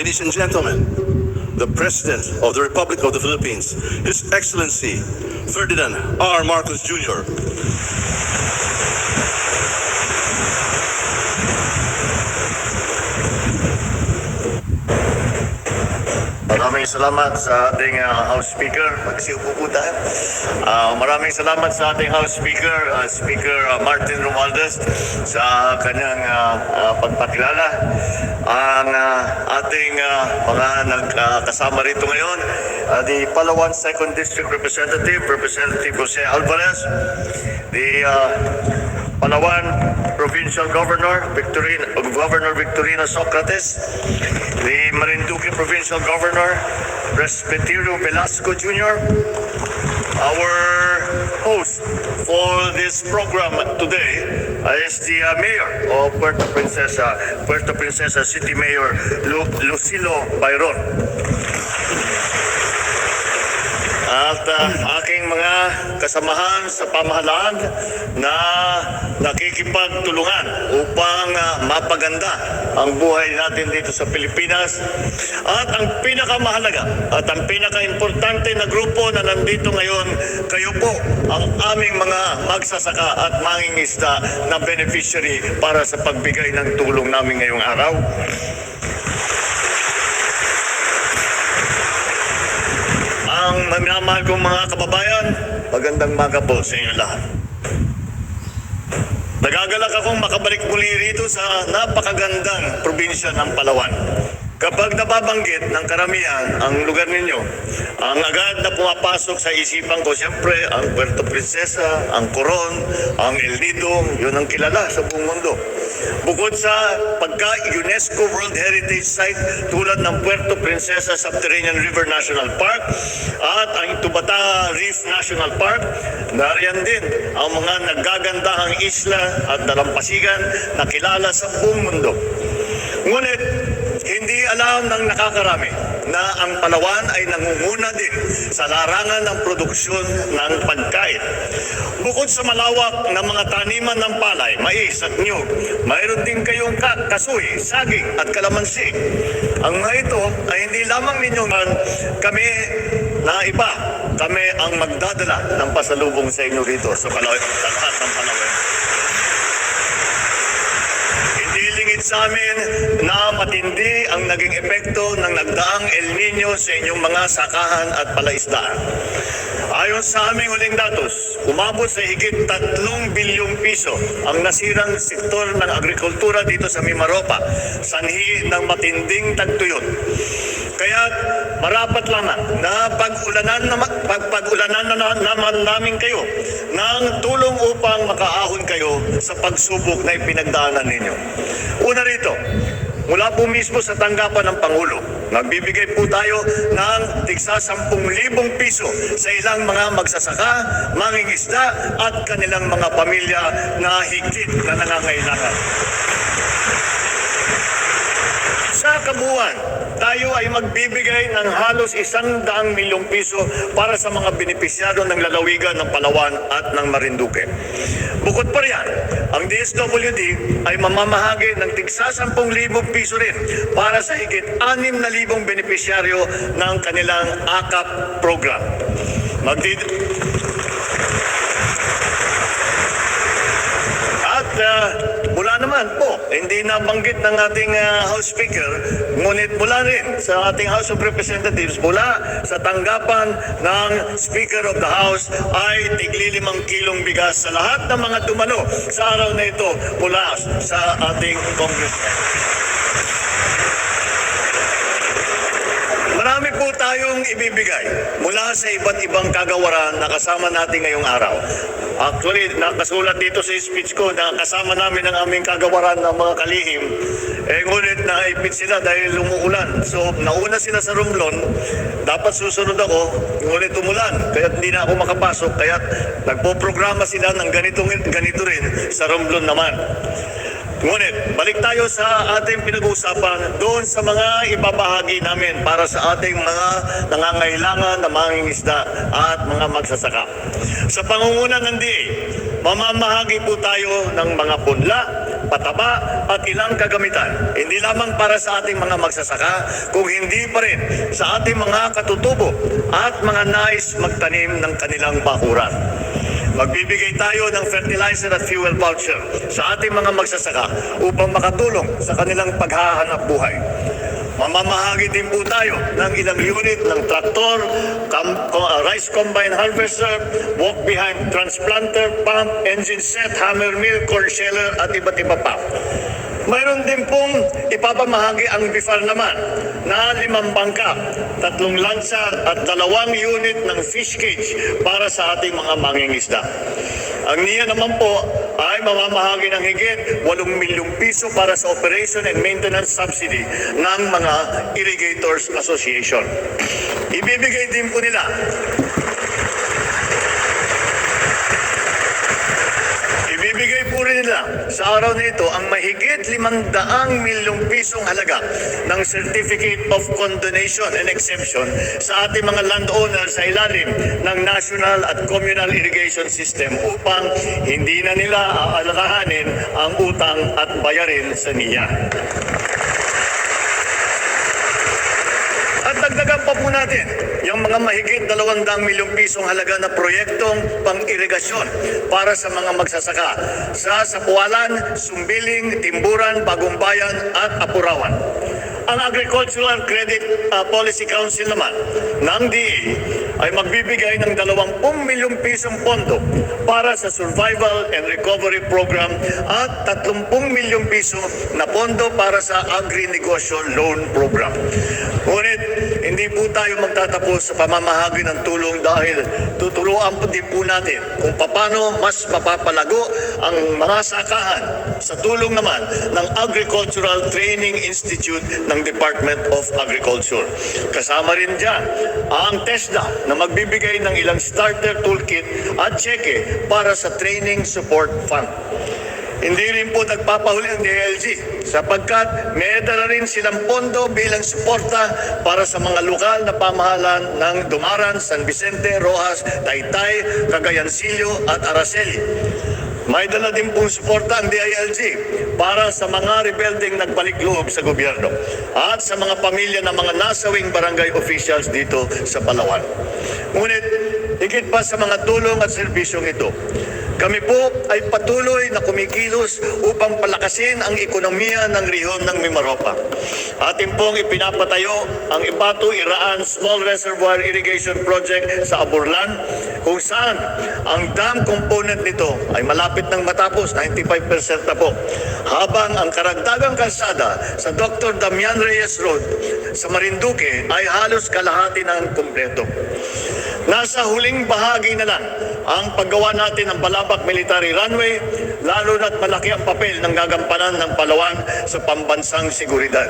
Ladies and gentlemen, the President of the Republic of the Philippines, His Excellency Ferdinand R. Marcos Jr. Maraming salamat sa ating uh, House Speaker. Magsiupo po tayo. Ah, maraming salamat sa ating House Speaker, uh, Speaker uh, Martin Romualdez, sa kanyang uh, uh, pagpakilala. Ang uh, ating uh, mga nagkasama rito ngayon, uh, the Palawan 2nd District Representative, Representative Jose Alvarez, the uh, Palawan Provincial Governor Victorino, Governor Victorino Socrates, the Marinduque Provincial Governor Presbyterio Velasco Jr., our host for this program today is the uh, Mayor of Puerto Princesa, Puerto Princesa City Mayor Lu- Lucilo Bayron. At uh, mga kasamahan sa pamahalaan na nakikipagtulungan upang uh, mapaganda ang buhay natin dito sa Pilipinas. At ang pinakamahalaga at ang pinakaimportante na grupo na nandito ngayon, kayo po ang aming mga magsasaka at mangingisda na beneficiary para sa pagbigay ng tulong namin ngayong araw. Ang minamahal kong mga kababayan, magandang maga po sa inyo lahat. Nagagalak akong makabalik muli rito sa napakagandang probinsya ng Palawan. Kapag nababanggit ng karamihan ang lugar ninyo, ang agad na pumapasok sa isipan ko, siyempre, ang Puerto Princesa, ang Coron, ang El Nido, yun ang kilala sa buong mundo. Bukod sa pagka-UNESCO World Heritage Site tulad ng Puerto Princesa Subterranean River National Park at ang Tubata Reef National Park, nariyan din ang mga naggagandahang isla at dalampasigan na kilala sa buong mundo. Ngunit, hindi alam ng nakakarami na ang Palawan ay nangunguna din sa larangan ng produksyon ng pagkain. Bukod sa malawak na mga taniman ng palay, mais at niyog, mayroon din kayong ka- kasoy, saging at kalamansi. Ang mga ito ay hindi lamang ninyo man kami na iba, kami ang magdadala ng pasalubong sa inyo rito sa, Palawan, sa lahat ng Palawan. Lingid sa amin na matindi ang naging epekto ng nagdaang El Nino sa inyong mga sakahan at palaisdaan. Ayon sa aming huling datos, umabot sa higit 3 bilyong piso ang nasirang sektor ng agrikultura dito sa Mimaropa, sanhi ng matinding tagtuyot. Kaya marapat lamang na pag-ulanan na pag-ulanan na na- naman namin kayo ng tulong upang makaahon kayo sa pagsubok na ipinagdaanan ninyo. Una rito, mula po mismo sa tanggapan ng Pangulo, nagbibigay po tayo ng tigsa 10,000 piso sa ilang mga magsasaka, mangingisda at kanilang mga pamilya na higit na nangangailangan. Sa kabuuan, tayo ay magbibigay ng halos isang daang milyong piso para sa mga benepisyado ng lalawigan ng Palawan at ng Marinduque. Bukod pa riyan, ang DSWD ay mamamahagi ng tigsa 10,000 piso rin para sa higit 6,000 benepisyaryo ng kanilang AKAP program. Magdid At ah, mula naman po, hindi nabanggit ng ating ah, House Speaker, ngunit mula rin sa ating House of Representatives, mula sa tanggapan ng Speaker of the House ay tigli limang kilong bigas sa lahat ng mga dumalo sa araw na ito mula sa ating Congressman. Marami po tayong ibibigay mula sa iba't ibang kagawaran na kasama natin ngayong araw. Actually, nakasulat dito sa speech ko na kasama namin ang aming kagawaran ng mga kalihim. Eh, ngunit naipit sila dahil umuulan. So, nauna sila sa Romblon. Dapat susunod ako, ngunit umulan. Kaya hindi na ako makapasok. Kaya nagpo-programa sila ng ganito, ganito rin sa Romblon naman. Ngunit, balik tayo sa ating pinag-uusapan doon sa mga ibabahagi namin para sa ating mga nangangailangan na mangingisda at mga magsasaka. Sa pangunguna ng DA, mamamahagi po tayo ng mga punla, pataba at ilang kagamitan, hindi lamang para sa ating mga magsasaka, kung hindi pa rin sa ating mga katutubo at mga nais magtanim ng kanilang bakuran. Magbibigay tayo ng fertilizer at fuel voucher sa ating mga magsasaka upang makatulong sa kanilang paghahanap buhay. Mamamahagi din po tayo ng ilang unit ng traktor, uh, rice combine harvester, walk behind transplanter, pump, engine set, hammer mill, corn sheller at iba't iba pa. Mayroon din pong ipapamahagi ang BIFAR naman na limang bangka, tatlong lansa at dalawang unit ng fish cage para sa ating mga mangingisda. Ang niya naman po ay mamamahagi ng higit 8 milyong piso para sa operation and maintenance subsidy ng mga Irrigators Association. Ibibigay din po nila Ibibigay po rin nila sa araw na ito ang mahigit 500 milyong pisong halaga ng Certificate of Condonation and Exemption sa ating mga landowner sa ilalim ng National at Communal Irrigation System upang hindi na nila aalalahanin ang utang at bayarin sa niya. Pa po natin yung mga mahigit 200 milyong pisong halaga na proyektong pang-irigasyon para sa mga magsasaka sa Sapualan, Sumbiling, Timburan, Bagumbayan at Apurawan. Ang Agricultural Credit uh, Policy Council naman ng DA ay magbibigay ng 20 milyong pisong pondo para sa Survival and Recovery Program at 30 milyong piso na pondo para sa Agri-Negosyo Loan Program. Ngunit hindi po tayo magtatapos sa pamamahagi ng tulong dahil tuturuan po din po natin kung paano mas mapapalago ang mga sakahan sa tulong naman ng Agricultural Training Institute ng Department of Agriculture. Kasama rin dyan ang TESDA na magbibigay ng ilang starter toolkit at cheque para sa Training Support Fund. Hindi rin po nagpapahuli ang DLG sapagkat may dala rin silang pondo bilang suporta para sa mga lokal na pamahalan ng Dumaran, San Vicente, Rojas, Taytay, Cagayancillo at Araceli. May dala din pong suporta ang DILG para sa mga rebelding nagbalik loob sa gobyerno at sa mga pamilya ng mga nasawing barangay officials dito sa Palawan. Ngunit higit pa sa mga tulong at serbisyong ito, kami po ay patuloy na kumikilos upang palakasin ang ekonomiya ng rehiyon ng Mimaropa. Atin pong ipinapatayo ang Ipato Iraan Small Reservoir Irrigation Project sa Aburlan kung saan ang dam component nito ay malapit nang matapos, 95% na po. Habang ang karagdagang kalsada sa Dr. Damian Reyes Road sa Marinduque ay halos kalahati ng kumpleto. Nasa huling bahagi na lang ang paggawa natin ng Balabak Military Runway, lalo na't malaki ang papel ng gagampanan ng Palawan sa pambansang seguridad.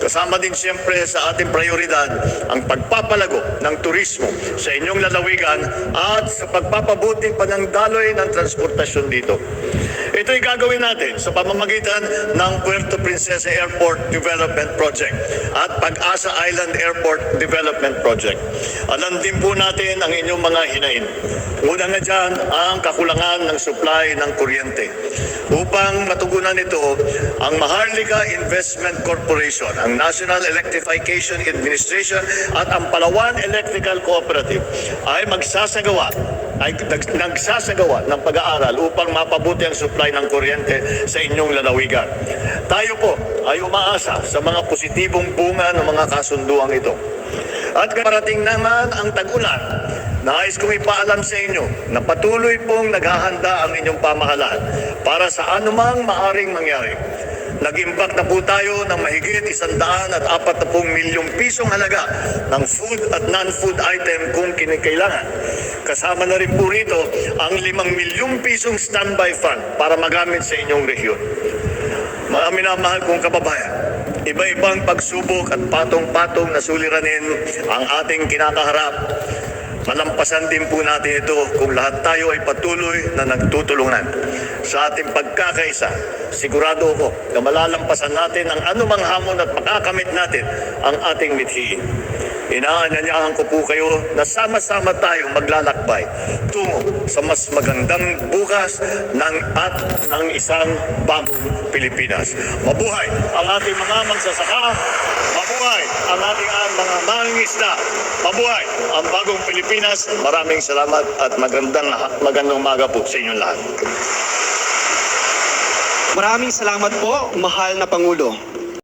Kasama din siyempre sa ating prioridad ang pagpapalago ng turismo sa inyong lalawigan at sa pagpapabuti pa ng daloy ng transportasyon dito. Ito'y gagawin natin sa pamamagitan ng Puerto Princesa Airport Development Project at Pag-asa Island Airport Development Project. Alam din po natin ang inyong mga hinain. Una nga dyan ang kakulangan ng supply ng kuryente. Upang matugunan ito, ang Maharlika Investment Corporation, ang National Electrification Administration at ang Palawan Electrical Cooperative ay magsasagawa ay nag- nagsasagawa ng pag-aaral upang mapabuti ang supply ng kuryente sa inyong lalawigan. Tayo po ay umaasa sa mga positibong bunga ng mga kasunduang ito. At parating naman ang tag-ulan, nais kong ipaalam sa inyo na patuloy pong naghahanda ang inyong pamahalaan para sa anumang maaring mangyari. Nag-impact na po tayo ng mahigit isandaan at apat na pong milyong pisong halaga ng food at non-food item kung kinikailangan. Kasama na rin po rito ang limang milyong pisong standby fund para magamit sa inyong rehiyon. Mga minamahal kong kababayan, iba-ibang pagsubok at patong-patong na suliranin ang ating kinakaharap. Malampasan din po natin ito kung lahat tayo ay patuloy na nagtutulungan. Sa ating pagkakaisa, sigurado ako na malalampasan natin ang anumang hamon at makakamit natin ang ating mithiin. inaanyayahan ko po kayo na sama-sama tayong maglalakbay tungo sa mas magandang bukas ng at ng isang bagong Pilipinas. Mabuhay ang ating mga magsasaka, ang ating ah, mga mangingisda, mabuhay ang bagong Pilipinas. Maraming salamat at magandang magandang umaga po sa inyong lahat. Maraming salamat po, mahal na Pangulo.